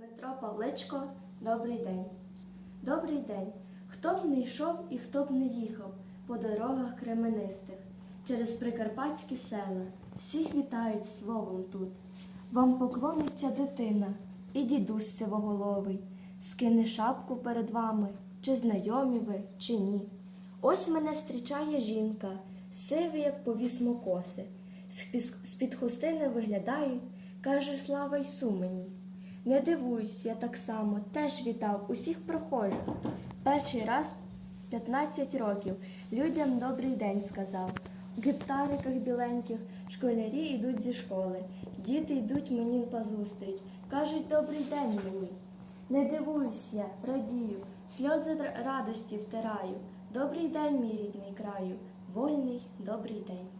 Дмитро Павличко, добрий день. Добрий день. Хто б не йшов і хто б не їхав по дорогах кременистих, через прикарпатські села, всіх вітають словом тут. Вам поклониться дитина і дідусь сивоголовий, скине шапку перед вами, чи знайомі ви, чи ні. Ось мене зустрічає жінка, сиві, як повісмо коси, з-під хустини виглядають, каже слава Ісу мені. Не дивуюсь, я так само теж вітав усіх прохожих. Перший раз 15 років людям добрий день сказав. У гептариках біленьких школярі йдуть зі школи, діти йдуть мені позустріч, кажуть добрий день, милий. Не дивуюсь я, радію, сльози радості втираю. Добрий день, мій рідний краю, вольний, добрий день.